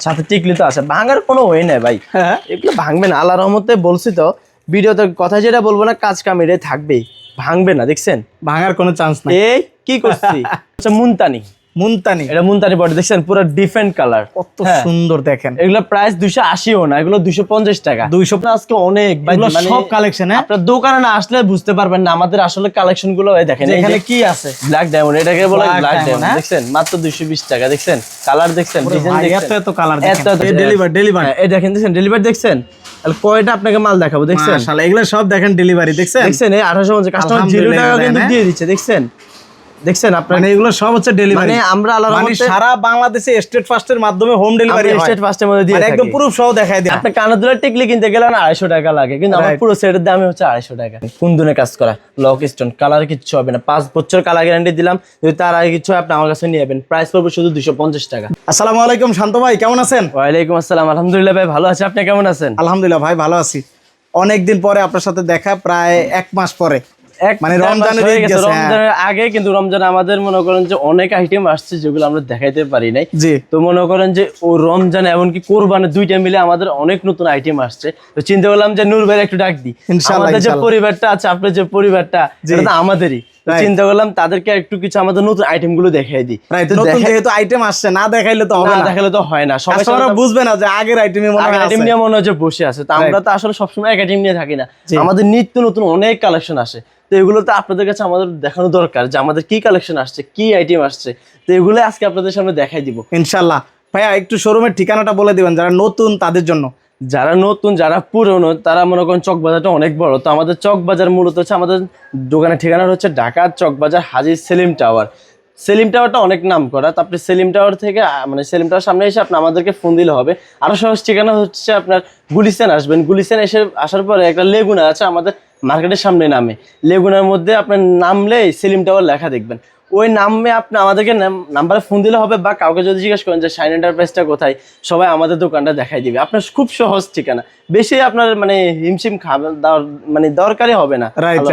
সাথে টিকলি তো আছে ভাঙার কোনো ওয়ে নাই ভাই। হ্যাঁ। এগুলো ভাঙবে না আল্লাহ রহমতে বলছি তো ভিডিওতে কথা যেটা বলব না কাজ কাম এটাই থাকবেই ভাঙবে না দেখছেন? ভাঙার কোনো চান্স নাই। এই কি করছি? আচ্ছা মুনতানি। মুনতানি। এটা মুনতানি বডি দেখছেন? পুরো ডিফারেন্ট কালার কত সুন্দর দেখেন। এগুলো প্রাইস দুশো আশিও না এগুলো দুশো পঞ্চাশ টাকা। 200 আজকে অনেক মানে সব কালেকশন হ্যাঁ? আপনার দোকানে না আসলে বুঝতে পারবেন না আমাদের আসলে কালেকশনগুলো দেখেন এখানে কি আছে? ব্ল্যাক ডায়মন্ড এটাকে বলে ব্ল্যাক ডায়মন্ড হ্যাঁ? দেখছেন? মাত্র দুশো বিশ টাকা দেখছেন? কালার দেখছেন ডিজাইন ভাই, এত এত কালার এত এত ডেলিভার ডেলিভার হ্যাঁ, এই দেখেন দেখছেন? ডেলিভারি দেখছেন? তাহলে কয়টা আপনাকে মাল দেখাবো দেখছেন? এগুলো সব দেখেন ডেলিভারি দেখছেন? দেখছেন এই আঠারোশো পঞ্চাশ কাস্টমার জিরো টাকা কিন্তু দিয়ে দিচ্ছে দেখছেন? দেখছেন আপনার? মানে এগুলো সব হচ্ছে ডেলিভারি মানে আমরা মানে সারা বাংলাদেশে স্টেট ফার্স্টের মাধ্যমে হোম ডেলিভারি হয়। স্টেট ফার্স্টের মধ্যে দিয়ে মানে একদম সহ দেখাই দেয় আপনি টিকলি কিনতে গেলে না আড়াইশো টাকা লাগে। কিন্তু আমার পুরো সেটের দামই হচ্ছে আড়াইশো টাকা। কুন্দনে কাজ করা? লক স্টোন কালার কিচ্ছু হবে না। পাঁচ বছর কালার গ্যারান্টি দিলাম। যদি তার আগে কিছু আপনি আমার কাছে নিয়ে যাবেন। প্রাইস পড়বে শুধু দুশো পঞ্চাশ টাকা। আসসালামু আলাইকুম শান্ত ভাই কেমন আছেন? ওয়ালাইকুম আসসালাম। আলহামদুলিল্লাহ ভাই ভালো আছে। আপনি কেমন আছেন? আলহামদুলিল্লাহ ভাই ভালো আছি। অনেকদিন পরে আপনার সাথে দেখা প্রায় এক মাস পরে। মানে রমজানের হয়ে। রমজানের আগে কিন্তু রমজান আমাদের মনে করেন যে অনেক আইটেম আসছে যেগুলো আমরা দেখাইতে পারি নাই। তো মনে করেন যে ও রমজান এমনকি কোরবানের দুইটা মিলে আমাদের অনেক নতুন আইটেম আসছে। তো চিন্তা করলাম যে নূর ভাই একটু ডাক দিই। আমাদের যে পরিবারটা আছে আপনার যে পরিবারটা এটা আমাদেরই. চিন্তা করলাম তাদেরকে একটু কিছু আমাদের নতুন আইটেমগুলো দেখাই দিই। নতুন যেহেতু আইটেম আসছে না দেখাইলে তো না দেখালে তো হয় না। সবাই কাস্টমাররা বুঝবে না যে আগের আইটেমে হয় আইটেম নিয়ে মনে হচ্ছে বসে আছে। তো আমরা তো আসলে সবসময় এক আইটেম নিয়ে থাকি না। আমাদের নিত্য নতুন অনেক কালেকশন আসে। তো এগুলো তো আপনাদের কাছে আমাদের দেখানো দরকার যে আমাদের কি কালেকশন আসছে কি আইটেম আসছে। তো এগুলো আজকে আপনাদের সামনে দেখাই দিব। ইনশাল্লাহ। ভাইয়া একটু শোরুমের ঠিকানাটা বলে দিবেন যারা নতুন তাদের জন্য। যারা নতুন, যারা পুরনো, তারা মনে করেন চক বাজারটা অনেক বড়। তো আমাদের চক বাজার মূলত হচ্ছে আমাদের দোকানের ঠিকানা হচ্ছে ঢাকার চক বাজার হাজির সেলিম টাওয়ার। সেলিম টাওয়ারটা অনেক নাম করা তো আপনি সেলিম টাওয়ার থেকে মানে সেলিম টাওয়ার সামনে এসে আপনি আমাদেরকে ফোন দিলে হবে। আরও সহজ ঠিকানা হচ্ছে আপনার গুলিস্তান আসবেন। গুলিস্তান এসে আসার পরে একটা লেগুনা আছে আমাদের মার্কেটের সামনে নামে। লেগুনার মধ্যে আপনার নামলে সেলিম টাওয়ার লেখা দেখবেন। ওই নামে আপনি আমাদেরকে নাম্বারে ফোন দিলে হবে বা কাউকে যদি জিজ্ঞেস করেন যে শাইন এন্টারপ্রাইজটা কোথায়? সবাই আমাদের দোকানটা দেখাই দিবে। আপনার খুব সহজ ঠিকানা। বেশি আপনার মানে হিমশিম খাবার দেওয়ার মানে দরকারই হবে না রাইট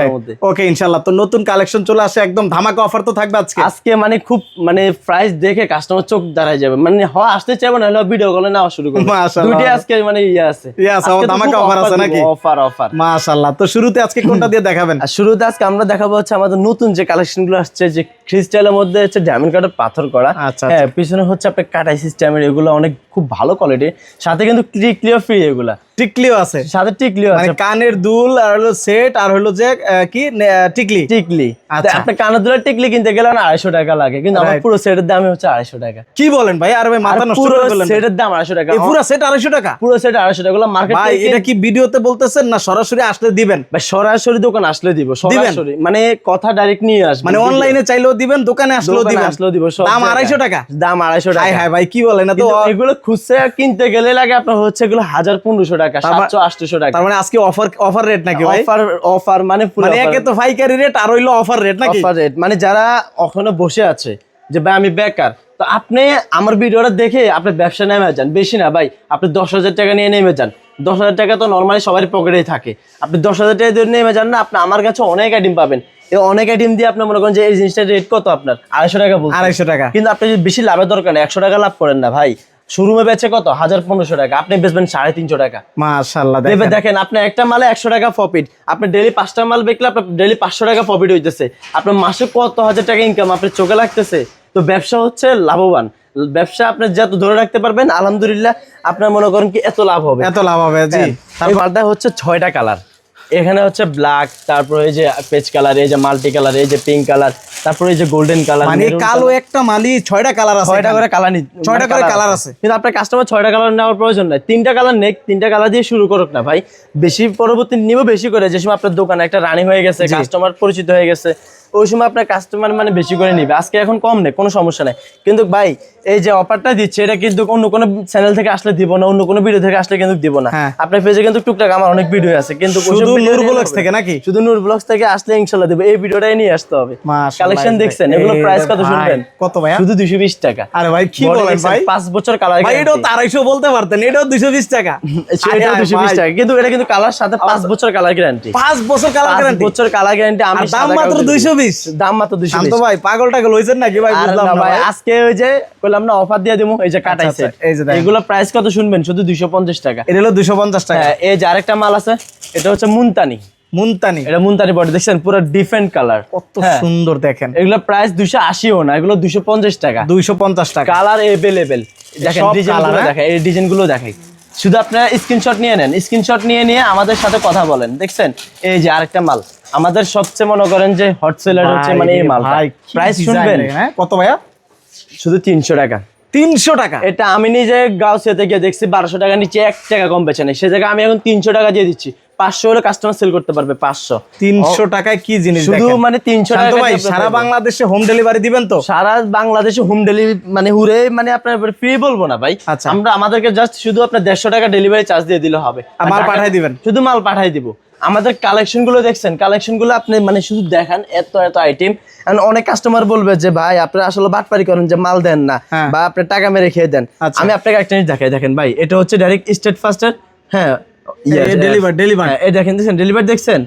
ওকে ইনশাল্লাহ তো নতুন কালেকশন চলে আসে একদম ধামাকা অফার তো থাকবে আজকে। আজকে মানে খুব মানে প্রাইস দেখে কাস্টমার চোখ দাঁড়ায় যাবে। মানে হয় আসতে চাইবে না হলে ভিডিও কলে নেওয়া শুরু করবে। মাশাআল্লাহ। দুইটাই আজকে মানে ইয়ে আছে। ইয়ে আছে, ধামাকা offer আছে নাকি? অফার অফার মাশাল্লাহ তো শুরুতে আজকে কোনটা দিয়ে দেখাবেন? আর শুরুতে আজকে আমরা দেখাবো হচ্ছে আমাদের নতুন যে কালেকশনগুলো আসছে যে ক্রিস্টালের মধ্যে হচ্ছে ডায়মন্ড কাটার পাথর করা। আচ্ছা, হ্যাঁ পিছনে হচ্ছে আপনার কাটাই সিস্টেমের এগুলো অনেক খুব ভালো কোয়ালিটি সাথে কিন্তু ক্লিয়ার ফ্রি এগুলা। টিকলিও আছে। সাথে টিকলিও মানে আছে। কানের দুল আর হলো সেট আর হলো যে কি টিকলি। টিকলি। আচ্ছা। আপনি কানের দুলের টিকলি কিনতে গেলে না আড়াইশো টাকা লাগে কিন্তু আমার. পুরো সেটের দামই হচ্ছে আড়াইশো টাকা। কি বলেন ভাই? আর ভাই মাথা নষ্ট করে ফেললেন সেটের দাম আড়াইশো টাকা। এই পুরো সেট আড়াইশো টাকা? পুরো সেট আড়াইশো টাকা। মার্কেট ভাই এটা কি ভিডিওতে বলতেছেন না সরাসরি আসলে দিবেন? ভাই সরাসরি দোকান আসলে দিব সরাসরি। মানে কথা ডাইরেক্ট নিয়ে আসবে মানে অনলাইনে চাইলেও দিবেন দোকানে আসলেও দিবেন। আসলেও দিব দাম। আড়াইশো টাকা? দাম আড়াইশো টাকা। হাই হাই ভাই কি বলেন? না তো এগুলো খুচরা কিনতে গেলে লাগে আপনার হচ্ছে এগুলো হাজার পনেরোশো টাকা। মানে- সাতশো আটশোশো টাকা। তার মানে আজকে অফার অফার রেট নাকি ভাই? অফার অফার মানে মানে একে তো পাইকারি রেট আর হইল অফার রেট নাকি? অফার রেট মানে যারা ওখানে বসে আছে যে ভাই আমি বেকার তো আপনি আমার ভিডিওটা দেখে আপনি ব্যবসা নেমে যান। বেশি না ভাই আপনি দশ হাজার টাকা নিয়ে নেমে যান। দশ হাজার টাকা তো নর্মালি সবারই পকেটেই থাকে। আপনি দশ হাজার টাকা দিয়ে নেমে যান না আপনি আমার কাছে অনেক আইটেম পাবেন। এই অনেক আইটেম দিয়ে আপনি মনে করেন যে এই জিনিসটা রেট কত আপনার? আড়াইশো টাকা বলছেন। আড়াইশো টাকা। কিন্তু আপনি যদি বেশি লাভের দরকার নেই একশো টাকা লাভ করেন না ভাই। শোরুমে বেচে কত? হাজার পনেরোশো টাকা। আপনি বেচবেন সাড়ে তিনশো টাকা। মাশাআল্লাহ এবার দেখেন। আপনি একটা মালে একশো টাকা প্রফিট আপনি ডেলি পাঁচটা মাল বেচলে আপনার ডেলি পাঁচশো টাকা প্রফিট হইতেছে। আপনার মাসে কত হাজার টাকা ইনকাম আপনার চোখে লাগতেছে? তো ব্যবসা হচ্ছে লাভবান। ব্যবসা আপনি যত ধরে রাখতে পারবেন আলহামদুলিল্লাহ আপনার মনে করেন কি এত লাভ হবে। এত লাভ হবে জি। এই মালটা হচ্ছে ছয়টা কালার এখানে হচ্ছে ব্ল্যাক তারপর এই যে পেজ কালার এই যে মাল্টি কালার এই যে পিঙ্ক কালার তারপর এই যে গোল্ডেন কালার মানে কালো একটা মালি ছয়টা কালার আছে ছয়টা করে কালার ছয়টা করে কালার আছে। কিন্তু আপনার কাস্টমার ছয়টা কালার নেওয়ার প্রয়োজন নাই। তিনটা কালার নেক তিনটা কালার দিয়ে শুরু করুক না ভাই। বেশি পরবর্তী নিব বেশি করে। যে সময় আপনার দোকানে একটা রানি হয়ে গেছে কাস্টমার পরিচিত হয়ে গেছে ওই সময় আপনার কাস্টমার মানে বেশি করে নিবে। আজকে এখন কম নেই কোনো সমস্যা নেই। কিন্তু ভাই এই যে অফারটা দিচ্ছে এটা কিন্তু অন্য কোনো চ্যানেল থেকে আসলে দিব না অন্য কোনো ভিডিও থেকে আসলে কিন্তু দিব না। হ্যাঁ। আপনার পেজে কিন্তু টুকটাক আমার অনেক ভিডিও আছে কিন্তু শুধু নূর ব্লগস থেকে নাকি? শুধু নূর ব্লগস থেকে আসলে ইনশাআল্লাহ দেবো। এই ভিডিওটাই নিয়ে আসতে হবে। কালেকশন দেখছেন এগুলো প্রাইস কত শুনবেন? কত ভাই শুধু 220 টাকা। আরে ভাই কি বলেন ভাই? পাঁচ বছর কালার ভাই এটাও আড়াইশো বলতে পারতেন এটাও 220 টাকা। সেটা 220 টাকা। কিন্তু এটা কিন্তু কালার সাথে পাঁচ বছর কালার গ্যারান্টি পাঁচ বছর কালার গ্যারান্টি বছর কালার গ্যারান্টি আমার দাম মাত্র দুইশো দাম মাত্র দুশো তো ভাই পাগল টাগল হয়েছেন নাকি ভাই? বুঝলাম না ভাই আজকে ওই যে বললাম না অফার দিয়ে দেবো এই যে আচ্ছা, কাটাই সেট আচ্ছা, এই যে এগুলো প্রাইস কত শুনবেন? শুধু দুশো পঞ্চাশ টাকা। এটা হলো দুশো পঞ্চাশ টাকা। হ্যাঁ, এই যে আরেকটা মাল আছে এটা হচ্ছে মুনতানি। মুনতানি। এটা মুনতানি বডি দেখছেন? পুরো ডিফারেন্ট কালার কত হ্যাঁ। সুন্দর দেখেন। এগুলো প্রাইস দুশো ও না এগুলো দুশো পঞ্চাশ টাকা। দুশো পঞ্চাশ টাকা। কালার এভেলেবেল দেখেন ডিজাইনগুলো হ্যাঁ? দেখেন এই ডিজাইনগুলো দেখাই। শুধু আপনারা স্ক্রিনশট নিয়ে নেন স্ক্রিনশট নিয়ে নিয়ে আমাদের সাথে কথা বলেন দেখছেন? এই যে আরেকটা মাল। আমাদের সবচেয়ে মনে করেন যে হট সেলার হচ্ছে মানে এই মাল প্রাইস শুনবেন? হ্যাঁ? কত ভাইয়া? শুধু তিনশো টাকা। তিনশো টাকা? এটা আমি নিজে গাউসিয়াতে গিয়ে দেখছি বারোশো টাকা নিচে এক টাকা কম বেচে নেই। সে জায়গায় আমি এখন তিনশো টাকা দিয়ে দিচ্ছি। পাঁচশো হলে কাস্টমার সেল করতে পারবে পাঁচশো। তিনশো টাকায় কি জিনিস শুধু মানে তিনশো টাকা ভাই সারা বাংলাদেশে হোম ডেলিভারি দিবেন তো? সারা বাংলাদেশে হোম ডেলিভারি মানে হুরে মানে আপনার ফ্রি বলব না ভাই। আচ্ছা। আমরা আমাদেরকে জাস্ট শুধু আপনার দেড়শো টাকা ডেলিভারি চার্জ দিয়ে দিলে হবে। মাল পাঠায় দিবেন? শুধু মাল পাঠাই দিব। আমাদের কালেকশনগুলো দেখছেন কালেকশনগুলো আপনি মানে শুধু দেখান এত এত আইটেম অনেক কাস্টমার বলবে যে ভাই আপনি আসলে বাটপারি করেন যে মাল দেন না হ্যাঁ। বা আপনি টাকা মেরে খেয়ে দেন। আচ্ছা। আমি আপনাকে একটা জিনিস দেখাই দেখেন ভাই এটা হচ্ছে ডাইরেক্ট স্টেট ফাস্টার হ্যাঁ ডেলিভার ডেলিভার এই দেখেন দেখছেন ডেলিভারি দেখছেন?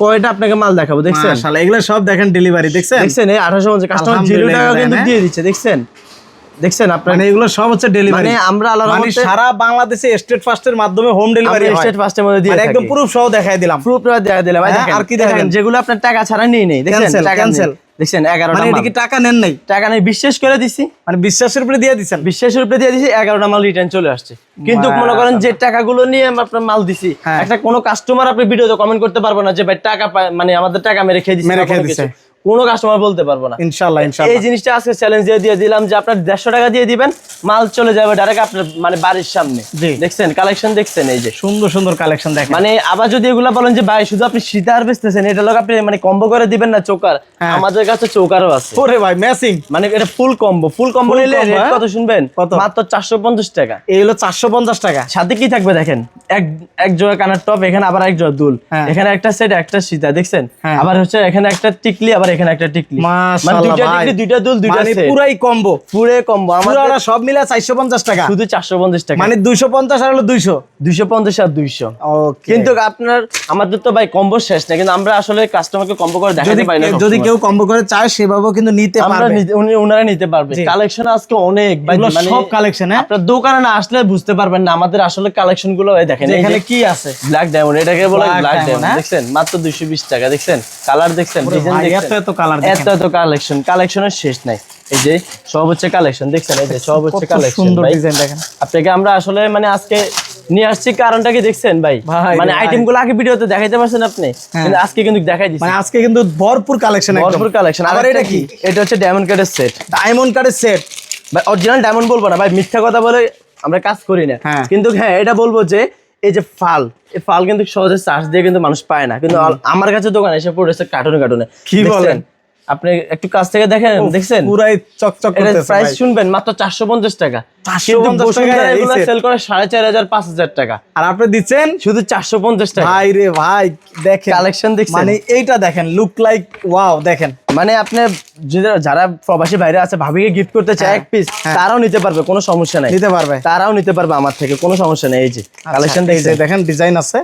কয়টা আপনাকে মাল দেখাবো দেখছেন? এগুলো সব দেখেন ডেলিভারি দেখছেন? দেখছেন এই আঠারোশো পঞ্চাশ কাস্টমার জিরো টাকা কিন্তু। দিয়ে দিচ্ছে দেখছেন? দেখছেন আপনার মানে এগুলো সব হচ্ছে ডেলিভারি মানে আমরা আল্লাহর মানে সারা বাংলাদেশে স্টেট ফাস্টের মাধ্যমে হোম ডেলিভারি স্টেট ফার্স্টের মধ্যে দিয়ে মানে একদম প্রুফ সহ দেখাই দিলাম। প্রুফ দেখা দিলাম। ভাই হ্যাঁ, দেখেন, আর কি দেখেন, যেগুলো আপনার টাকা ছাড়া নিয়ে নেই। cancel। নেই। দেখছেন এগারোটা মানে টাকা নেন নাই? টাকা নেই বিশ্বাস করে দিছি। মানে বিশ্বাসের উপরে দিয়ে দিচ্ছেন বিশ্বাসের উপরে দিয়ে দিছি এগারোটা মাল রিটার্ন চলে আসছে। কিন্তু মনে করেন যে টাকাগুলো নিয়ে আমরা আপনার মাল দিছি হ্যাঁ। একটা কোনো কাস্টমার আপনি ভিডিওতে কমেন্ট করতে পারব না যে ভাই টাকা মানে আমাদের টাকা মেরে খেয়ে দিচ্ছে কোনো কাস্টমার বলতে পারব না। ইনশাআল্লাহ এই জিনিসটা আজকে চ্যালেঞ্জ দিয়ে দিয়ে দিলাম যে আপনার দেড়শো টাকা দিয়ে দিবেন মাল চলে যাবে ডাইরেক্ট আপনার মানে বাড়ির সামনে। দেখছেন? কালেকশন দেখছেন এই যে। সুন্দর সুন্দর কালেকশন দেখেন। মানে আবার যদি এগুলা বলেন যে ভাই শুধু আপনি সীতার বেচতেছেন এটা লোক আপনি মানে কম্বো করে দিবেন না চোকার? হ্যাঁ। আমাদের কাছে চৌকারও আছে। ওরে ভাই ম্যাচিং মানে এটা ফুল কম্বো ফুল কম্বো নিলে রেট হ্যাঁ? কত শুনবেন? কত? মাত্র চারশো পঞ্চাশ টাকা। এই হলো চারশো পঞ্চাশ টাকা। সাথে কি থাকবে দেখেন? এক এক জোড়া কানের টপ এখানে আবার এক জোড়া দুল। হ্যাঁ। এখানে একটা সেট একটা সীতা দেখছেন। আবার হচ্ছে এখানে একটা টিকলি আবার এখানে একটা টিকলি। মানে মাশাআল্লাহ দুইটা ভাই। দুইটা দুল দুইটা মানে পুরাই কম্বো পুরে কম্বো আমাদের সব মিলে চারশো পঞ্চাশ টাকা। শুধু চারশো পঞ্চাশ টাকা। মানে দুইশো পঞ্চাশ আর হলো দুইশো। দুইশো পঞ্চাশ আর দুইশো। ওকে কিন্তু আপনার আমাদের তো ভাই কম্বো শেষ না কিন্তু আমরা আসলে কাস্টমারকে কম্বো করে দেখাতে পারি না যদি কেউ কম্বো করে চায় সেভাবেও কিন্তু নিতে পারবে। ওনারা নিতে পারবে। কালেকশন আজকে অনেক মানে সব কালেকশন হ্যাঁ? আপনার দোকানে না আসলে বুঝতে পারবেন না আমাদের আসলে কালেকশনগুলো দেখেন এখানে কি আছে? ব্ল্যাক ডায়মন্ড এটাকে বলে ব্ল্যাক ডায়মন্ড? দেখছেন? মাত্র দুইশো বিশ টাকা দেখছেন? কালার দেখছেন ডিজাইন দেখছেন? এত কালার এত এত কালেকশন কালেকশনের শেষ নাই। এই যে সব হচ্ছে কালেকশন দেখছেন? এই যে সব হচ্ছে কালেকশন সুন্দর ডিজাইন দেখেন। আপনাকে আমরা আসলে মানে আজকে নিয়ে আসছি কারণটা কি দেখছেন ভাই? ভাই মানে আইটেমগুলো আগে ভিডিওতে দেখাইতে পারছেন আপনি হ্যাঁ। কিন্তু আজকে কিন্তু দেখাই দিচ্ছি মানে আজকে কিন্তু ভরপুর কালেকশন ভরপুর কালেকশন আবার এটা কি? এটা হচ্ছে ডায়মন্ড কার্ডের সেট ডায়মন্ড কার্ডের সেট ভাই অরিজিনাল ডায়মন্ড বলব না ভাই মিথ্যা কথা বলে আমরা কাজ করি না। হ্যাঁ। কিন্তু হ্যাঁ এটা বলব যে এই যে ফাল এই ফাল কিন্তু সহজে চার্জ দিয়ে কিন্তু মানুষ পায় না। কিন্তু আমার কাছে দোকানে এসে পড়েছে কার্টুনে কার্টুনে কি বলেন? আপনি একটু কাছ থেকে দেখেন দেখছেন? পুরাই চকচক করতেছে প্রাইস শুনবেন মাত্র চারশো পঞ্চাশ টাকা। 450 টাকায় এই set? সেল করে সাড়ে চার হাজার পাঁচ হাজার টাকা। আর আপনি দিচ্ছেন? শুধু চারশো পঞ্চাশ টাকা। ভাই রে ভাই দেখেন। কালেকশন দেখছেন? মানে এইটা দেখেন লুক লাইক ওয়াও দেখেন। মানে আপনি যারা প্রবাসী বাইরে আছে ভাবিকে গিফট করতে চায় হ্যাঁ, এক পিস হ্যাঁ। তারাও নিতে পারবে কোনো সমস্যা নাই। নিতে পারবে। তারাও নিতে পারবে আমার থেকে কোনো সমস্যা নেই এই যে। কালেকশন আচ্ছা, দেখেন ডিজাইন আছে।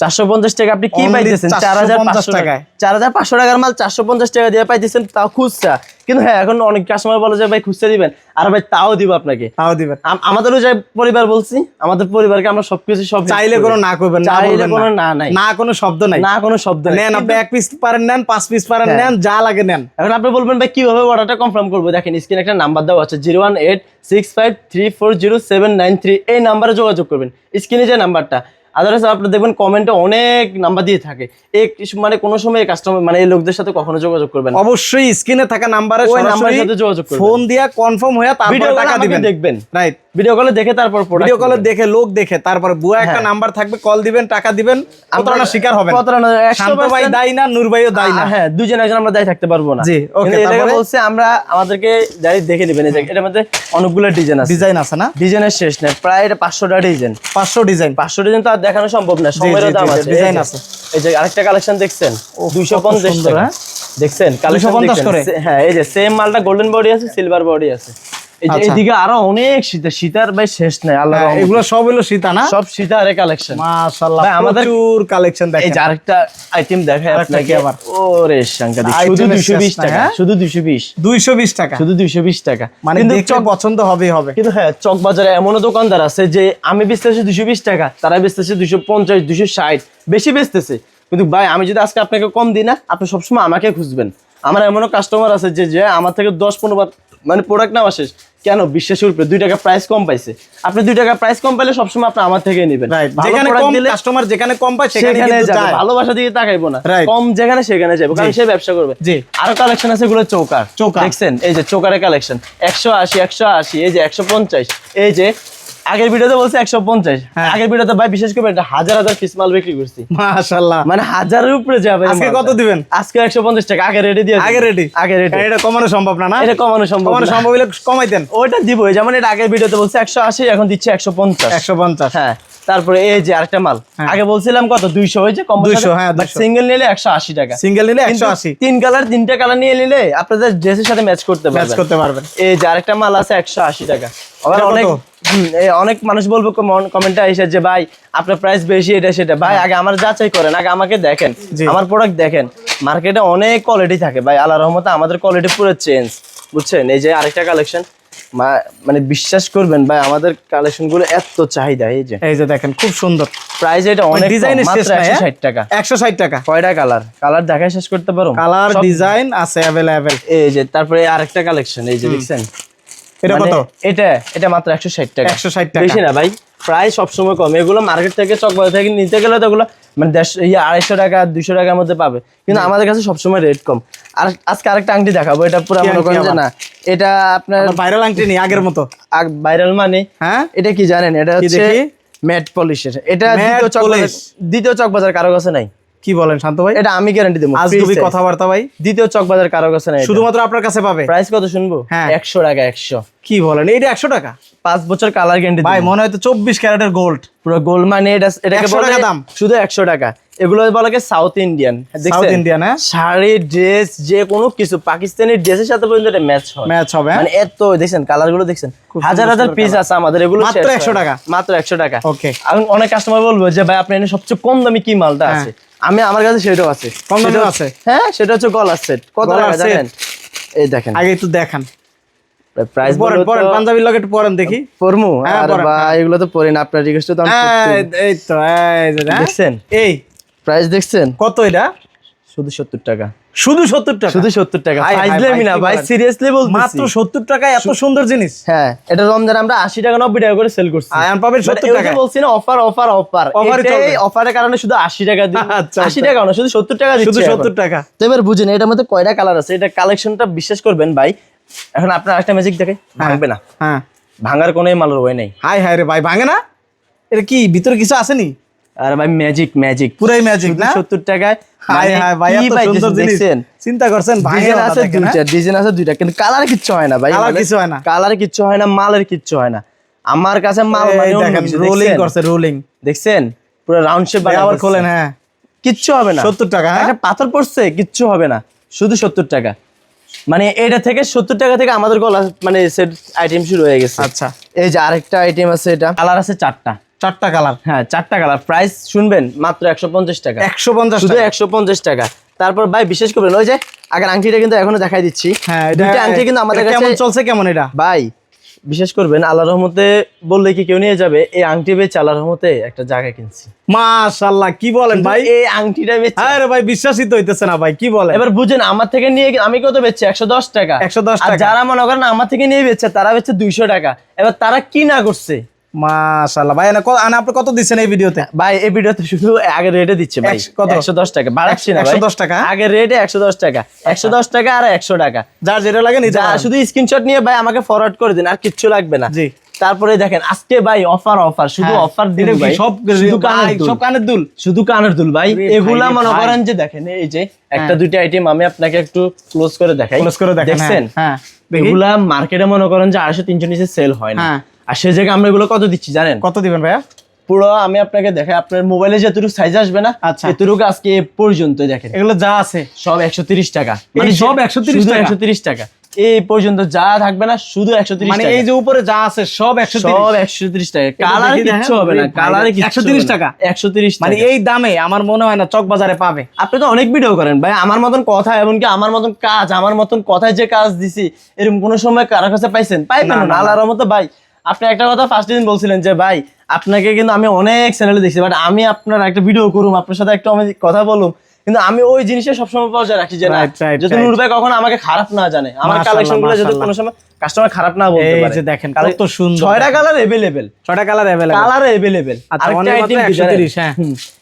চারশো পঞ্চাশ টাকা আপনি কি পাইতেছেন? চার হাজার পাঁচশো টাকায়। চার হাজার পাঁচশো টাকার মাল চারশো পঞ্চাশ টাকা দিয়ে পাইতেছেন তাও খুচরা। কিন্তু হ্যাঁ এখন অনেক কাস্টমার বলে যে ভাই খুচরা দিবেন। আর ভাই তাও দিব আপনাকে। তাও দিবেন। আমাদেরও যে পরিবার বলছি আমাদের পরিবারকে আমরা সবকিছু সব চাইলে কোনো না করবেন না চাইলে কোনো না। না নাই। না কোনো শব্দ নাই। না কোনো শব্দ নেন আপনি এক পিস পারেন নেন পাঁচ পিস পারেন হ্যাঁ। নেন যা লাগে নেন। এখন আপনি বলবেন ভাই কীভাবে অর্ডারটা কনফার্ম করব? দেখেন স্ক্রিনে একটা নাম্বার দেওয়া আছে zero one eight six five three four zero seven nine three এই নাম্বারে যোগাযোগ করবেন। স্ক্রিনে যে নাম্বারটা আদারওয়াইজ আপনি দেখবেন কমেন্টে অনেক নাম্বার দিয়ে থাকে। এই মানে কোনো সময় কাস্টমার মানে এই লোকদের সাথে কখনো যোগাযোগ করবেন অবশ্যই স্ক্রিনে থাকা নাম্বারে ওই নাম্বারের সাথে যোগাযোগ করবেন। ফোন দিয়া কনফার্ম হয়ে তারপরে টাকা দিবেন। দেখবেন। রাইট ভিডিও কলে দেখে তারপর ভিডিও কলে দেখে লোক দেখে তারপরে বুয়া একটা হ্যাঁ। নাম্বার থাকবে কল দিবেন টাকা দিবেন প্রতারণা শিকার হবেন। প্রতারণা, 100% শান্ত ভাই দায়ী না নূর ভাইও দায়ী না? হ্যাঁ দুজন একজন আমরা দায়ী থাকতে পারব না। জি, কিন্তু এটাকে বলছে আমরা আমাদেরকে ডাইরেক্ট দেখে নেবেন এই যে এটার মধ্যে অনেকগুলো ডিজাইন আছে। ডিজাইন আছে না? ডিজাইনের শেষ নেই প্রায় এটা পাঁচশোটা ডিজাইন পাঁচশো ডিজাইন পাঁচশো ডিজাইন তো দেখানো সম্ভব না সময়ের দাম আছে ডিজাইন আছে। এই যে আরেকটা কালেকশন দেখছেন দুইশো কত পঞ্চাশ সুন্দর, টাকা হ্যাঁ? দেখছেন কালেকশন 250 করে? হ্যাঁ এই যে সেম মালটা গোল্ডেন বডি আছে সিলভার বডি আছে এই আচ্ছা। এদিকে আরও অনেক সীতা সীতার ভাই শেষ নাই আল্লাহ হ্যাঁ, এগুলো সব হলো সীতা না? সব সীতারে কালেকশন মাশাআল্লাহ ভাই, আমাদের- প্রচুর কালেকশন এই দেখেন। আরেকটা আইটেম আরেকটা আপনাকে। আবার? ওরে সাংঘাতিক শুধু 220 টাকা হ্যাঁ? শুধু 220 220 টাকা। শুধু 220 টাকা। মানে পছন্দ হবেই হবে। কিন্তু হ্যাঁ চক বাজারে এমনও দোকানদার আছে যে আমি বেচতেছি দুশো বিশ টাকা তারা বেচতেছে দুশো পঞ্চাশ দুশো ষাট বেশি বেচতেছে। কিন্তু ভাই আমি যদি আজকে আপনাকে কম দিই না আপনি সবসময় আমাকে খুঁজবেন। আমার এমনও কাস্টমার আছে যে যে আমার থেকে দশ পনেরো বার মানে প্রোডাক্ট নেওয়া শেষ। কেন? বিশ্বাসের উপরে দুই টাকা প্রাইস কম পাইছে। আপনি দুই টাকা প্রাইস কম পাইলে সবসময় আপনি আমার থেকে নেবেন। যেখানে কম কাস্টমার যেখানে কম পায় সেখানে সেখানে যাবে। ভালোবাসা দিয়ে তাকাইবো না। কম যেখানে সেখানে যাব কারণ সে ব্যবসা করবে। জি। আরও কালেকশন আছে এগুলো চৌকার। চৌকার। দেখছেন? এই যে চৌকারের কালেকশন একশো আশি একশো আশি এই যে একশো পঞ্চাশ এই যে আগের ভিডিওতে বলছি একশো পঞ্চাশ। হ্যাঁ। আগের ভিডিওতে ভাই বিশেষ করে হাজার হাজার পিস মাল বিক্রি করছি। মাসাল্লাহ মানে হাজারের উপরে যাবে আজকে কত দিবেন? আজকে একশো পঞ্চাশ টাকা আগে রেডি দিয়ে আগে রেডি আগে রেডি এটা কমানো সম্ভব না না? এটা কমানো সম্ভব কমানো। সম্ভব হলে কমাইতেন। ওইটা দিব যেমন এটা আগের ভিডিওতে বলছি একশো আশি এখন দিচ্ছে একশো পঞ্চাশ। 150 হ্যাঁ। তারপরে এই যে আরেকটা মাল। হ্যাঁ। আগে বলছিলাম কত? দুইশো যে কম 200, হ্যাঁ, সিঙ্গেল নিলে একশো আশি টাকা। সিঙ্গেল নিলে কিন্তু 180 তিন কালার তিনটা কালার নিয়ে নিলে আপনাদের ড্রেসের সাথে ম্যাচ করতে ম্যাচ করতে পারবেন। এই যে আরেকটা মাল আছে একশো আশি টাকা। আবার অনেক অনেক মানুষ বলব কমেন্টে এসে যে ভাই আপনার প্রাইস বেশি এটা সেটা। ভাই আগে আমার যাচাই করেন আগে আমাকে দেখেন। আমার প্রোডাক্ট দেখেন। মার্কেটে অনেক কোয়ালিটি থাকে। ভাই আল্লাহ রহমতে আমাদের কোয়ালিটি পুরো চেঞ্জ বুঝছেন? এই যে আরেকটা কালেকশন মানে বিশ্বাস করবেন ভাই আমাদের কালেকশন গুলো এত চাহিদা এই যে এই যে দেখেন খুব সুন্দর প্রাইস এটা অনেক ডিজাইনের শেষ নাই একশো ষাট টাকা 160 টাকা কয়টা কালার কালার দেখায় শেষ করতে পারো কালার সব- ডিজাইন আছে अवेलेबल এই যে তারপরে আরেকটা কালেকশন এই যে দেখছেন এটা মানে কত এটা এটা মাত্র একশো ষাট টাকা 160 টাকা। বেশি না ভাই প্রায় সবসময় কম। এগুলো মার্কেট থেকে চকবাজার থেকে নিতে গেলে তো এগুলো মানে দেড়শো ইয়ে আড়াইশো টাকা দুইশো টাকার মধ্যে পাবে। কিন্তু আমাদের কাছে সবসময় রেট কম। আর আজকে আরেকটা আংটি দেখাবো এটা পুরো মনে করেন যে না এটা আপনার ভাইরাল আংটি নেই আগের মতো। ভাইরাল মানে? হ্যাঁ? এটা কি জানেন? এটা হচ্ছে ম্যাট পলিশের এটা দ্বিতীয় চকবাজার। দ্বিতীয় চকবাজার কারও কাছে নাই। কি বলেন শান্ত ভাই? এটা আমি গ্যারান্টি দেবো। আজগুবি কথাবার্তা ভাই। দ্বিতীয় চকবাজার কারও কাছে নাই শুধু শুধুমাত্র আপনার কাছে পাবে? প্রাইস কত শুনব? হ্যাঁ। একশো টাকা একশো। কি বলেন এইটা একশো টাকা? পাঁচ বছর কালার গ্যারান্টি ভাই মনে হয় তো চব্বিশ ক্যারেটের গোল্ড পুরো গোল মানে এটা এটাকে টাকা দাম? শুধু একশো টাকা। এগুলো বলে সাউথ ইন্ডিয়ান সাউথ ইন্ডিয়ান হ্যাঁ? শাড়ি ড্রেস যে কোনো কিছু। পাকিস্তানি ড্রেসের সাথে পর্যন্ত এটা ম্যাচ হয়। ম্যাচ হবে হ্যাঁ? মানে এত দেখছেন কালারগুলো দেখছেন? হাজার হাজার পিস আছে আমাদের এগুলো মাত্র শেষ 100 না। টাকা? মাত্র একশো টাকা। ওকে এখন অনেক কাস্টমার বলব যে ভাই আপনি এনে সবচেয়ে কম দামি কি মালটা হ্যাঁ। আছে? আমি আমার কাছে সেটাও আছে। কম আছে? হ্যাঁ সেটা হচ্ছে গল সেট কত টাকা? জানেন? এই দেখেন। আগে একটু দেখান। প্রাইস পরেন দেখি। পরমু? হ্যাঁ, আর পরেন, এগুলো তো আপনার রিকোয়েস্ট তো আমি এই, এই তো এই হ্যাঁ? দেখছেন? এই। প্রাইস দেখছেন? কত এটা? শুধু সত্তর টাকা। শুধু সত্তর টাকা? শুধু সত্তর টাকা। ফাইজলামি ভাই, না ভাই সিরিয়াসলি বলতেছি। মাত্র সত্তর টাকায় এত সুন্দর জিনিস। হ্যাঁ এটা রমজান আমরা আশি টাকা নব্বই টাকা করে সেল করছি। আয়ান পাবেন মানে 70 ওই বলছি না অফার অফার অফার Offer-ই অফারের কারণে শুধু আশি টাকা দিই। আচ্ছা, আশি আচ্ছা। টাকা না শুধু সত্তর টাকা শুধু দিচ্ছি সত্তর এখন। টাকা। তো এবার বুঝেন এটার মধ্যে কয়টা কালার আছে? এটা কালেকশনটা বিশ্বাস করবেন ভাই এখন আপনার একটা ম্যাজিক দেখে ভাঙবে না। হ্যাঁ। ভাঙার কোনো মালের ওয়ে নেই। হাই হাই রে ভাই ভাঙে না? এটা কি ভিতরে কিছু আসেনি? আর ভাই ম্যাজিক ম্যাজিক পুরাই ম্যাজিক না? সত্তর টাকায় হাই মানে হাই ভাই এত সুন্দর জিনিস। চিন্তা করছেন ডিজাইন আছে? দুইটা ডিজাইন আছে দুইটা কিন্তু কালার কিচ্ছু হয় না ভাই। Colour কিছু হয় না। কালার কিচ্ছু হয় না মালের কিচ্ছু হয় না। আমার কাছে মাল মানে রোলিং? করছে রোলিং দেখছেন? পুরো রাউন্ড শেপ আবার খোলেন হ্যাঁ। কিচ্ছু হবে না। 70 টাকা, হ্যাঁ? একটা পাথর পড়ছে কিচ্ছু হবে না। শুধু সত্তর টাকা। মানে এটা থেকে সত্তর টাকা থেকে আমাদের গলা মানে সেট আইটেম শুরু হয়ে গেছে। আচ্ছা। এই যে আরেকটা আইটেম আছে এটা। কালার আছে চারটা। চারটা কালার। হ্যাঁ চারটা কালার। প্রাইস শুনবেন মাত্র একশো পঞ্চাশ টাকা। একশো পঞ্চাশ শুধু একশো পঞ্চাশ টাকা। তারপর ভাই বিশেষ করবেন ওই যে আগের আংটিটা কিন্তু এখনও দেখাই দিচ্ছি। হ্যাঁ এটা আংটি কিন্তু আমাদের কেমন চলছে কেমন এটা? ভাই বিশেষ করবেন আল্লাহ রহমতে বললে কি কেউ নিয়ে যাবে এই আংটি বেচে আল্লাহ রহমতে একটা জায়গা কিনছি। মাশাআল্লাহ কি বলেন ভাই? এই আংটিটা বেচে হ্যাঁ রে ভাই বিশ্বাসই তো হইতেছে না ভাই কি বলেন? এবার বুঝেন আমার থেকে নিয়ে আমি কত বেচছি? একশো দশ টাকা। 110 আর টাকা। যারা মনে করেন আমার থেকে নিয়ে বেচছে তারা বেচছে দুইশো টাকা। এবার তারা কি না করছে? মাশাআল্লাহ। ভাই এনে আনে আপনি কত দিচ্ছেন এই ভিডিওতে? ভাই এই ভিডিওতে শুধু আগের রেটে দিচ্ছে ভাই। কত? একশো দশ টাকা। বাড়াচ্ছি না 110 টাকা? আগের রেটে একশো দশ টাকা। একশো দশ টাকা আর একশো টাকা। যার যেটা লাগে পারেন। শুধু স্ক্রিনশট নিয়ে ভাই আমাকে ফরওয়ার্ড করে দিন আর কিচ্ছু লাগবে না। জি। তারপরে দেখেন আজকে ভাই অফার অফার শুধু হ্যাঁ, অফার দিলে ভাই। সব শুধু কানের দুল। সব কানের দুল? শুধু কানের দুল ভাই। এগুলা মনে করেন যে দেখেন এই যে একটা হ্যাঁ। দুইটা আইটেম আমি আপনাকে একটু ক্লোজ করে দেখাই। ক্লোজ করে দেখেন, দেখছেন? হ্যাঁ, হ্যাঁ। এগুলা মার্কেটে মনে করেন যে আড়াইশো তিনশো নিচে সেল হয় না। হ্যাঁ। আর সেই জায়গায় আমরা এগুলো কত দিচ্ছি জানেন? কত দিবেন ভাইয়া? পুরো আমি আপনাকে দেখাই আপনার মোবাইলে যতটুকু সাইজ আসবে না আচ্ছা। এতটুকু আজকে পর্যন্ত দেখেন। এগুলো যা আছে। সব একশো তিরিশ টাকা। এই সব যে- 130 শুধু টাকা? একশো তিরিশ টাকা। এই পর্যন্ত যা থাকবে না শুধু একশো তিরিশ মানে এই যে উপরে যা আছে সব একশো সব একশো তিরিশ টাকা। কালার দেখি কিচ্ছু হবে না কালারে 130 টাকা? একশো তিরিশ মানে এই দামে আমার মনে হয় না চক বাজারে পাবে। আপনি তো অনেক ভিডিও করেন ভাই আমার মতন কথা এমনকি আমার মতন কাজ আমার মতন কথায় যে কাজ দিছি এরকম কোনো সময় কারও কাছে পাইছেন? পাইবেন না, আল্লাহর মতো ভাই আপনি একটা কথা ফার্স্ট দিন বলছিলেন যে, ভাই, আপনাকে কিন্তু আমি অনেক চ্যানেলে দেখছি বাট আমি আপনার একটা ভিডিও করুম, আপনার সাথে একটু আমি কথা বলুম। কিন্তু আমি ওই জিনিসটা সবসময় বজায় রাখি যে না যদি নূর ভাই কখনো আমাকে খারাপ না জানে আমার কালেকশনগুলো যদি কোনো সময় কাস্টমার খারাপ না বলতে পারে। এই যে দেখেন কালে- কত সুন্দর। ছয়টা কালার এভেলেবেল ছয়টা কালার অ্যাভেলেবল কালার এভেলেবেল আচ্ছা, অনেক মাত্র 130, হ্যাঁ।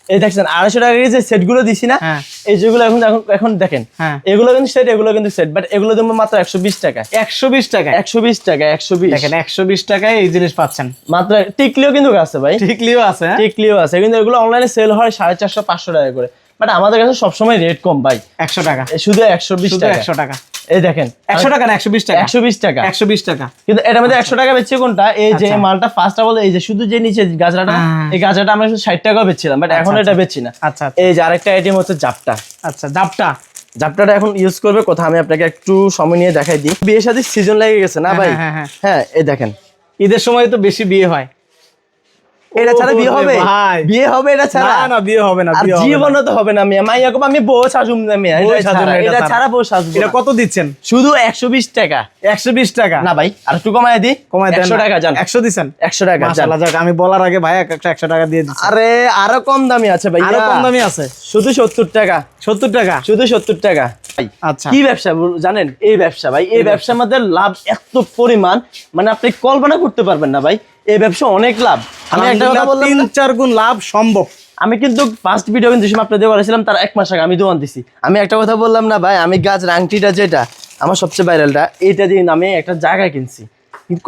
এই দেখছেন আড়াইশো টাকা যে সেটগুলো দিছি না হ্যাঁ। এই যেগুলো এখন এখন দেখেন হ্যাঁ। এগুলো কিন্তু সেট এগুলো কিন্তু সেট বাট এগুলো দেবো মাত্র একশো বিশ টাকা একশো বিশ টাকা একশো বিশ টাকা একশো বিশ। দেখেন একশো বিশ টাকায় এই জিনিস পাচ্ছেন। মাত্র টিকলিও কিন্তু আছে ভাই। টিকলিও আছে হ্যাঁ? টিকলিও আছে কিন্তু এগুলো অনলাইনে সেল হয় সাড়ে চারশো পাঁচশো টাকা করে। বাট আমাদের কাছে সবসময় রেট কম ভাই। একশো টাকা। এ শুধু একশো বিশ টাকা। একশো টাকা। এই দেখেন একশো টাকা না একশো বিশ টাকা। একশো বিশ টাকা। একশো বিশ টাকা। কিন্তু এটার মধ্যে একশো টাকা বেচছে কোনটা? এই যে আচ্ছা। মালটা ফার্স্ট বলে এই যে শুধু যে নিচে গাজরাটা হ্যাঁ। এই গাজরাটা আমরা শুধু ষাট টাকা বেচছিলাম বাট এখন এটা বেচছি না। আচ্ছা আচ্ছা, এই যে আরেকটা আইটেম হচ্ছে জাপটা। আচ্ছা জাপটা। জাপটাটা এখন ইউজ করবে কোথা? আমি আপনাকে একটু সময় নিয়ে দেখাই দিই। বিয়ে শাদীর সিজন লেগে গেছে না হ্যাঁ, ভাই? হ্যাঁ, হ্যাঁ। হ্যাঁ এই দেখেন। ঈদের সময় তো বেশি বিয়ে হয়। এটা ছাড়া বিয়ে হবে? বিয়ে হবে এটা ছাড়া? না না বিয়ে হবে না। জীবনও তো হবে না মিয়া। মাইয়া কব আমি বউ সাজুম না মিয়া। এটা সাজুম ছাড়া। বউ সাজবো এটা কত দিচ্ছেন? শুধু একশো বিশ টাকা। একশো বিশ টাকা? না ভাই আর একটু কমায় দিই কমায় দেন একশো টাকা যান একশো দিচ্ছেন? একশো টাকা যান মাশাআল্লাহ যাক আমি বলার আগে ভাই একটা একশো টাকা দিয়ে দিচ্ছি। আরে আরও কম দামি আছে ভাই আরও কম দামি আছে? শুধু সত্তর টাকা। সত্তর টাকা? শুধু সত্তর টাকা। ভাই, আচ্ছা। কি ব্যবসা জানেন? এই ব্যবসা ভাই এই ব্যবসার মধ্যে লাভ এত পরিমাণ মানে আপনি কল্পনা করতে পারবেন না ভাই। এই ব্যবসা অনেক লাভ। আমি একটা কথা বললাম তিন চার গুণ লাভ সম্ভব। আমি কিন্তু ফার্স্ট ভিডিও কিন্তু সময় আপনাদের বলেছিলাম তার এক মাস আগে আমি দোকান দিছি। আমি একটা কথা বললাম না ভাই আমি গাছ আংটিটা যেটা আমার সবচেয়ে ভাইরালটা এইটা দিয়ে আমি একটা জায়গায় কিনছি।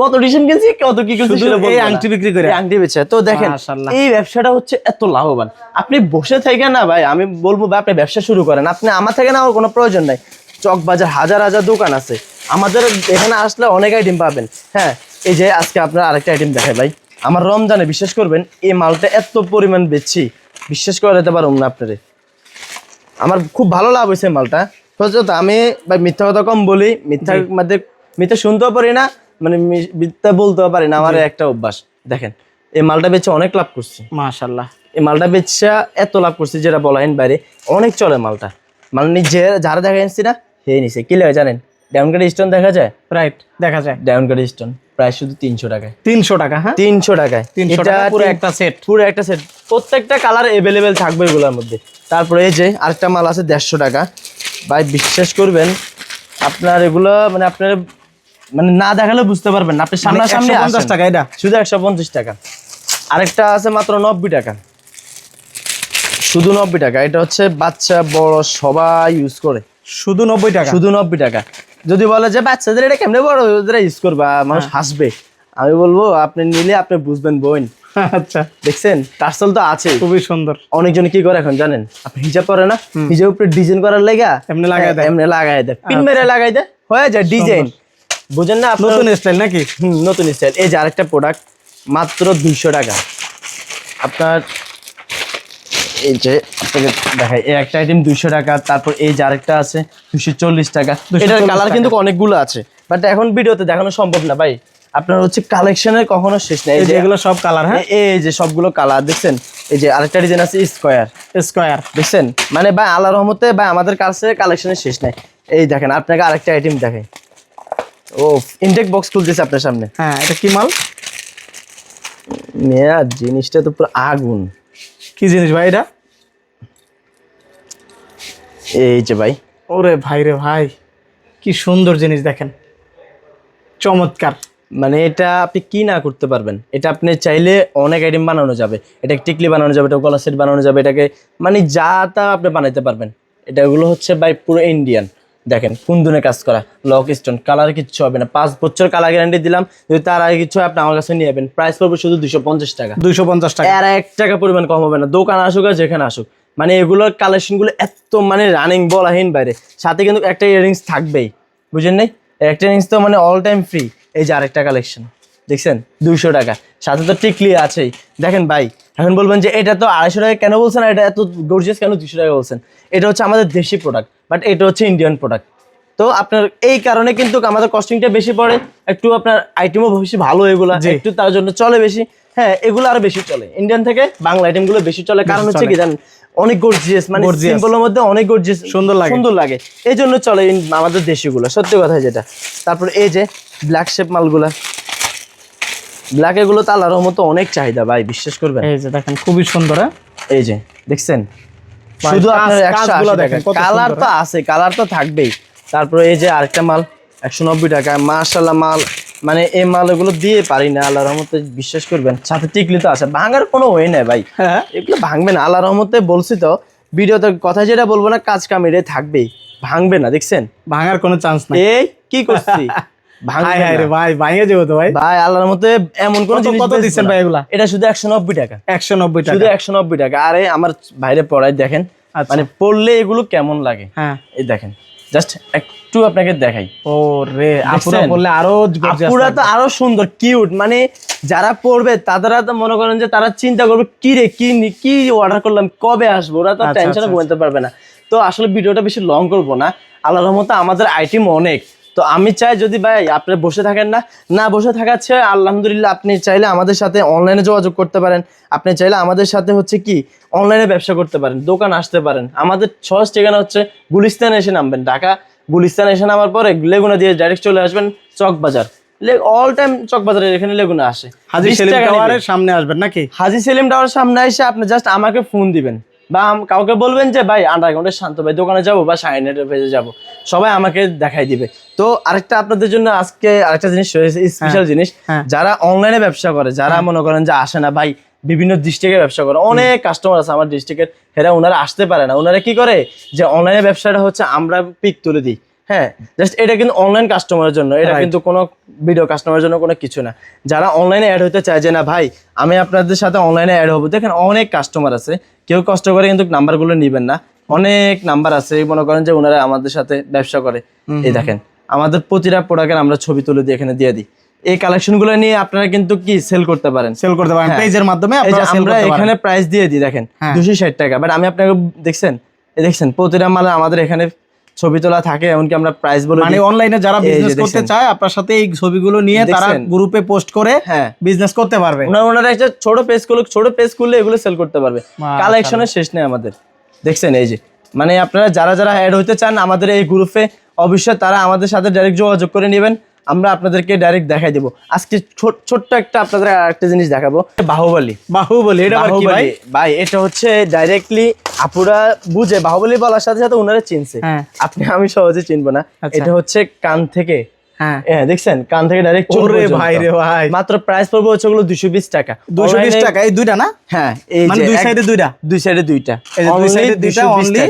কত ডিসেন্ট কিনছি কত কি কিনছি এই আংটি বিক্রি করে? আংটি বেচে। তো দেখেন। এই ব্যবসাটা হচ্ছে এত লাভবান। আপনি বসে থেকে না ভাই আমি বলব ভাই আপনি ব্যবসা শুরু করেন। আপনি আমার থেকে না কোনো প্রয়োজন নাই। চক বাজার হাজার হাজার দোকান আছে। আমাদের এখানে আসলে অনেক আইটেম পাবেন। হ্যাঁ এই যে আজকে আপনার আরেকটা আইটেম দেখে ভাই। আমার রমজানে বিশ্বাস করবেন এই মালটা এত পরিমাণ বেচছি। বিশ্বাস করে দিতে পারুন না আপনারে। আমার খুব ভালো লাভ হয়েছে মালটা। কথা, আমি ভাই মিথ্যা কথা কম বলি মিথ্যা মধ্যে মিথ্যা শুনতেও পারি না মানে মিথ্যা বলতেও পারি না। আমার একটা অভ্যাস। দেখেন এই মালটা বেচে অনেক লাভ করছি। মাশাআল্লাহ। এই মালটা বেচা এত লাভ করছি যেটা বলাইন বাইরে অনেক চলে মালটা। মানে নিজে যারা দেখা যাচ্ছে না হে নিছে। কি লাগে জানেন? ডায়মন্ড স্টোন দেখা যায়? রাইট দেখা যায়। ডায়মন্ড স্টোন প্রায় শুধু তিনশো টাকায়। তিনশো টাকা হ্যাঁ? তিনশো টাকায়। তিনশো টাকা পুরো একটা সেট পুরো একটা সেট প্রত্যেকটা কালার এভেলেবেল থাকবে এগুলোর মধ্যে। তারপরে এই যে আরেকটা মাল আছে দেড়শো টাকা। ভাই বিশ্বাস করবেন আপনার এগুলো মানে আপনার মানে না দেখালে বুঝতে পারবেন না। আপনি সামনাসামনি মানে পঞ্চাশ টাকা এটা? শুধু একশো পঞ্চাশ টাকা। আরেকটা আছে মাত্র নব্বই টাকা। শুধু নব্বই টাকা। এটা হচ্ছে বাচ্চা বড় সবাই ইউজ করে। শুধু নব্বই টাকা? শুধু নব্বই টাকা। যদি বলে যে বাচ্চাদের এটা কেমনে বড় ওদের ইউজ করবা। মানুষ হ্যাঁ। হাসবে। আমি বলব আপনি নিলে আপনি বুঝবেন বোন। আচ্ছা। দেখছেন? টার্সেল তো আছে খুবই সুন্দর। অনেকজন কি করে এখন জানেন? আপনি হিজাব করে না? হিজাব উপরে ডিজাইন করার লেগা এমনি লাগায় দেয়। এমনি লাগাই দেয়। পিন মেরে লাগাই দেয়। হয়ে যায় ডিজাইন বুঝেন না আপনার? নতুন স্টাইল নাকি? হুম, নতুন স্টাইল এই যে আরেকটা প্রোডাক্ট মাত্র দুইশো টাকা। আপনার এই যে দেখাই এই একটা আইটেম দুইশো টাকা তারপর এই যে আরেকটা আছে দুশো চল্লিশ টাকা। এটার কালার কিন্তু অনেকগুলো আছে বাট এখন ভিডিওতে দেখানো সম্ভব না ভাই। আপনার হচ্ছে কালেকশনের কখনো শেষ নেই। এই এই যে যে সব কালার হ্যাঁ? এই যে সবগুলো কালার দেখছেন? এই যে আরেকটা ডিজাইন আছে স্কোয়ার স্কোয়ার দেখছেন? মানে ভাই আল্লাহ রহমতে ভাই আমাদের কাছে কালেকশনের শেষ নাই। এই দেখেন আপনাকে আরেকটা আইটেম দেখেন ও ইনটেক বক্স খুলতেছে আপনার সামনে। হ্যাঁ এটা কি মাল? মেয়া জিনিসটা তো পুরো আগুন। কি জিনিস ভাই এটা? এই যে ভাই। ওরে ভাই রে ভাই কি সুন্দর জিনিস দেখেন। চমৎকার। মানে এটা আপনি কি না করতে পারবেন? এটা আপনি চাইলে অনেক আইটেম বানানো যাবে। এটা টিকলি বানানো যাবে এটা গলা সেট বানানো যাবে এটাকে মানে যা তা আপনি বানাইতে পারবেন। এটা এগুলো হচ্ছে ভাই পুরো ইন্ডিয়ান দেখেন কুন্দনে কাজ করা? লক স্টোন কালার কিচ্ছু হবে না। পাঁচ বছর কালার গ্যারান্টি দিলাম যদি তার আগে কিছু হয়, আপনি আমার কাছে নিয়ে যাবেন। প্রাইস পড়বে শুধু দুশো পঞ্চাশ টাকা। দুইশো পঞ্চাশ টাকা। আর এক টাকা পরিমাণ কম হবে না। দোকান আসুক আর যেখানে আসুক। মানে এগুলোর কালেকশনগুলো এত মানে রানিং বলাহীন বাইরে। সাথে কিন্তু একটা ইয়ারিংস থাকবেই। বুঝেন নাই? একটা ইয়ারিংস তো মানে অল টাইম ফ্রি এই যে আরেকটা কালেকশন দেখছেন? দুইশো টাকা। সাথে তো টিকলি আছেই। দেখেন ভাই এখন বলবেন যে এটা তো আড়াইশো টাকা কেন বলছেন? আর এটা এত গর্জিয়াস কেন দুশো টাকা বলছেন? এটা হচ্ছে আমাদের দেশি প্রোডাক্ট বাট এটা হচ্ছে ইন্ডিয়ান প্রোডাক্ট তো আপনার এই কারণে কিন্তু আমাদের কস্টিংটা বেশি পড়ে একটু আপনার আইটেমও বেশি ভালো এগুলা। একটু তার জন্য চলে বেশি। হ্যাঁ এগুলো আরও বেশি চলে। ইন্ডিয়ান থেকে বাংলা আইটেমগুলো বেশি চলে। কারণ হচ্ছে কি জানেন অনেক গর্জিয়াস মানে। সিম্পলের মধ্যে অনেক গর্জিয়াস সুন্দর লাগে। সুন্দর লাগে। এই জন্য চলে আমাদের দেশিগুলো। সত্যি কথা যেটা। তারপর এই যে ব্ল্যাক শেপ মালগুলা। ব্ল্যাক এগুলো তো আল্লাহর মতো অনেক চাহিদা ভাই বিশ্বাস করবেন। এই যে দেখেন খুবই সুন্দর হ্যাঁ? এই যে দেখছেন? শুধু কাজ- আপনার টাকা। কালার তো আছে কালার তো থাকবেই। তারপরে এই যে আরেকটা মাল একশো নব্বই টাকা। মাশাল্লাহ মাল মানে এই দিয়ে পারি না আল্লাহ রহমতে বিশ্বাস করবেন। সাথে টিকলি তো আছে ভাঙার কোনো ওয়ে নেই ভাই। হ্যাঁ? এগুলো ভাঙবে না আল্লাহ রহমতে বলছি তো। ভিডিওতে কথা যেটা বলব না কাজ কাম থাকবেই ভাঙবে না দেখছেন? ভাঙার কোনো চান্স নাই। এই কি করছি? ভাই ভাঙে যাব তো ভাই। ভাই আল্লাহর মতে এমন কোন জিনিস কত দিচ্ছেন ভাই এগুলা? এটা শুধু একশো নব্বই টাকা। একশো নব্বই শুধু টাকা। একশো নব্বই টাকা। আরে আমার দেখেন আচ্ছা। মানে পড়লে এগুলো কেমন লাগে? হ্যাঁ। এই দেখেন জাস্ট একটু আপনাকে দেখাই। ও রে আপুরা বললে আরও আপুরা তো আরও সুন্দর কিউট মানে যারা পড়বে তারা তো মনে করেন যে তারা চিন্তা করবে কি রে কি কি অর্ডার করলাম কবে আসব? ওরা তো আচ্ছা, টেনশনে আচ্ছা, ঘুমাতে পারবে না। তো আসলে ভিডিওটা বেশি লং করব না। আল্লাহর রহমতে আমাদের আইটেম অনেক। তো আমি চাই যদি ভাই আপনি বসে থাকেন না না বসে থাকাচ্ছে আলহামদুলিল্লাহ আপনি চাইলে আমাদের সাথে অনলাইনে যোগাযোগ করতে পারেন। আপনি চাইলে আমাদের সাথে হচ্ছে কি অনলাইনে ব্যবসা করতে পারেন দোকান আসতে পারেন। আমাদের সহজ ঠিকানা হচ্ছে গুলিস্তানে এসে নামবেন। ঢাকা গুলিস্তানে এসে নামার পরে লেগুনা দিয়ে ডাইরেক্ট চলে আসবেন চক বাজার অল টাইম চক বাজারের এখানে লেগুনা আসে। হাজি 20 সেলিম টাওয়ারের সামনে আসবেন নাকি? হাজি সেলিম টাওয়ার সামনে এসে আপনি জাস্ট আমাকে ফোন দিবেন। বা কাউকে বলবেন যে ভাই আন্ডারগ্রাউন্ডে শান্ত ভাই দোকানে যাব বা সাইনেটের পেজে যাব। সবাই আমাকে দেখাই দিবে। তো আরেকটা আপনাদের জন্য আজকে আরেকটা জিনিস স্পেশাল জিনিস। হ্যাঁ। যারা অনলাইনে ব্যবসা করে যারা মনে করেন যে আসে না ভাই বিভিন্ন ডিস্ট্রিক্টে ব্যবসা করে। অনেক কাস্টমার আছে আমার ডিস্ট্রিক্টের হেরা ওনারা আসতে পারে না। ওনারা কি করে? যে অনলাইনে ব্যবসাটা হচ্ছে আমরা পিক তুলে দিই। হ্যাঁ জাস্ট এটা কিন্তু অনলাইন কাস্টমারের জন্য এটা কিন্তু কোনো ভিডিও কাস্টমারের জন্য কোনো কিছু না। যারা অনলাইনে অ্যাড হতে চায় যে না ভাই আমি আপনাদের সাথে অনলাইনে অ্যাড হব। দেখেন অনেক কাস্টমার আছে কেউ কষ্ট করে কিন্তু নাম্বারগুলো নেবেন না। অনেক নাম্বার আছে মনে করেন যে ওনারা আমাদের সাথে ব্যবসা করে। এই দেখেন আমাদের প্রতিটা প্রোডাক্টের আমরা ছবি তুলে দিয়ে এখানে দিয়ে দিই। এই কালেকশনগুলো নিয়ে আপনারা কিন্তু কি সেল করতে পারেন? সেল করতে পারেন হ্যাঁ। পেজের মাধ্যমে এই যে আপনারা সেল আমরা এখানে প্রাইস দিয়ে দিই দেখেন হ্যাঁ। দুশো ষাট টাকা। বাট আমি আপনাকে দেখছেন দেখছেন প্রতিটা মালে আমাদের এখানে ছবি তোলা থাকে এমনকি আমরা প্রাইস বলে মানে অনলাইনে যারা বিজনেস করতে চায় আপনার সাথে এই ছবিগুলো নিয়ে তারা গ্রুপে পোস্ট করে হ্যাঁ। বিজনেস করতে পারবে। ওনার ওনারা একটা ছোট পেজ করলে ছোট পেজ করলে এগুলো সেল করতে পারবে। কালেকশনের শেষ নেই আমাদের। দেখছেন এই যে। মানে আপনারা যারা যারা অ্যাড হতে চান আমাদের এই গ্রুপে অবশ্যই তারা আমাদের সাথে ডাইরেক্ট যোগাযোগ করে নেবেন। আমরা আপনাদেরকে ডাইরেক্ট দেখাই দেবো। আজকে ছোট্ট একটা আপনাদের একটা জিনিস দেখাবো। বাহুবলী। বাহুবলি এটা কি ভাই? বাহুবলী। ভাই এটা হচ্ছে ডাইরেক্টলি আপুরা বুঝে বাহুবলী বলার সাথে সাথে ওনারা চিনছে। হ্যাঁ। আপনি আমি সহজে চিনবো না। আচ্ছা। এটা হচ্ছে কান থেকে। হ্যাঁ। হ্যাঁ দেখছেন? কান থেকে ডাইরেক্ট ওরে ভাই রে ভাই। মাত্র প্রাইস পড়বে হচ্ছে ওগুলো টাকা। এই দুইটা না? হ্যাঁ এই মানে দুই সাইডে দুইটা? দুই সাইডে দুইটা। এই দুই সাইডে দুইটা অনলি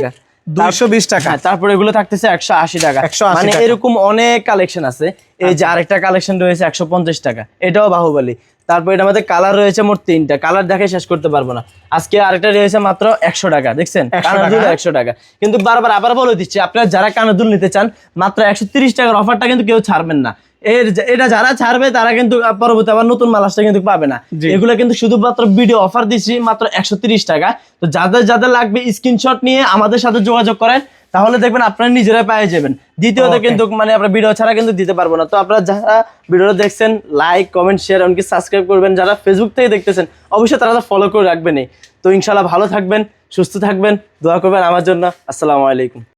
টাকা। হ্যাঁ এগুলো থাকতেছে একশো আশি টাকা। মানে এরকম অনেক কালেকশন আছে। এই যে আরেকটা কালেকশন রয়েছে একশো পঞ্চাশ টাকা। এটাও বাহুবলী। তারপর এটা আমাদের কালার রয়েছে মোট তিনটা। কালার দেখে শেষ করতে পারব না। আজকে আরেকটা রয়েছে মাত্র একশো টাকা দেখছেন? 100 কানের দুল টাকা। একশো টাকা। কিন্তু বারবার আবার বলে দিচ্ছি আপনারা যারা কানের দুল নিতে চান মাত্র একশো তিরিশ টাকার অফারটা কিন্তু কেউ ছাড়বেন না। এর এটা যারা ছাড়বে তারা কিন্তু পরবর্তী আবার নতুন মাল আসলে কিন্তু পাবে না। এগুলো কিন্তু শুধুমাত্র ভিডিও অফার দিচ্ছি মাত্র একশো টাকা। তো যাদের যাদের লাগবে স্ক্রিনশট নিয়ে আমাদের সাথে যোগাযোগ করেন তাহলে দেখবেন আপনারা নিজেরাই পেয়ে যাবেন। দ্বিতীয়ত কিন্তু মানে আমরা ভিডিও ছাড়া কিন্তু দিতে পারব না। তো আপনারা যারা ভিডিওটা দেখছেন লাইক কমেন্ট শেয়ার এমনকি সাবস্ক্রাইব করবেন যারা ফেসবুক থেকে দেখতেছেন অবশ্যই তারা তো ফলো করে রাখবেনই। তো ইনশাল্লাহ ভালো থাকবেন সুস্থ থাকবেন দোয়া করবেন আমার জন্য। আসসালামু আলাইকুম।